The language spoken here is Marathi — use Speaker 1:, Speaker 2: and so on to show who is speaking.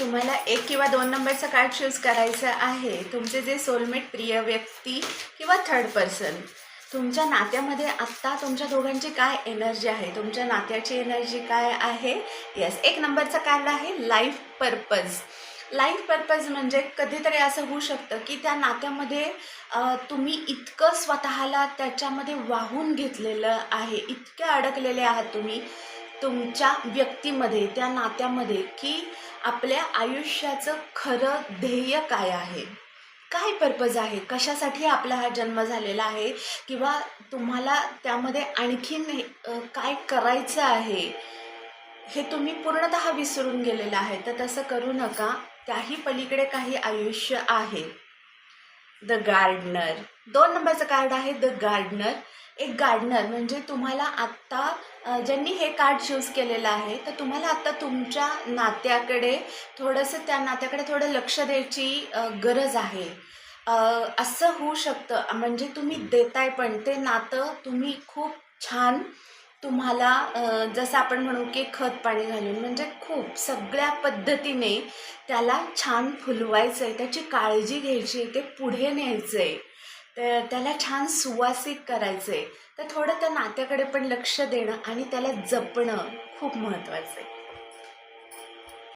Speaker 1: तुम्हाला एक किंवा दोन नंबरचं कार्ड चूज करायचं आहे. तुमचे जे सोलमेट प्रिय व्यक्ती किंवा थर्ड पर्सन तुमच्या नात्यामध्ये आत्ता तुमच्या दोघांची काय एनर्जी आहे? तुमच्या नात्याची एनर्जी काय आहे? येस एक नंबरचं कार्ड आहे लाईफ पर्पज लाईफ पर्पज म्हणजे कधीतरी असं होऊ शकतं की त्या नात्यामध्ये तुम्ही इतकं स्वतःला त्याच्यामध्ये वाहून घेतलेलं आहे. इतके अडकलेले आहात तुम्ही तुमच्या व्यक्तीमध्ये त्या नात्यामध्ये की आपल्या आयुष्याचं खरं ध्येय काय आहे? काय पर्पज आहे? कशासाठी आपला हा जन्म झालेला आहे? किंवा तुम्हाला त्यामध्ये आणखीन काय करायचं आहे? हे तुम्ही पूर्णतः विसरून गेलेलं आहे. तर तसं करू नका. त्याही पलीकडे काही आयुष्य आहे. द गार्डनर दोन नंबरचं कार्ड आहे द गार्डनर एक गार्डनर म्हणजे तुम्हाला आत्ता ज्यांनी हे कार्ड चूज केलेलं आहे तर तुम्हाला आत्ता तुमच्या नात्याकडे थोडंसं त्या नात्याकडे थोडं लक्ष द्यायची गरज आहे. असं होऊ शकतं. म्हणजे तुम्ही देताय पण ते नातं तुम्ही खूप छान तुम्हाला जसं आपण म्हणू की खत पाणी घालून म्हणजे खूप सगळ्या पद्धतीने त्याला छान फुलवायचं आहे त्याची काळजी घ्यायची आहे ते पुढे न्यायचं आहे तर त्याला छान सुवासिक करायचं आहे तर थोडं त्या नात्याकडे पण लक्ष देणं आणि त्याला जपणं खूप महत्त्वाचं आहे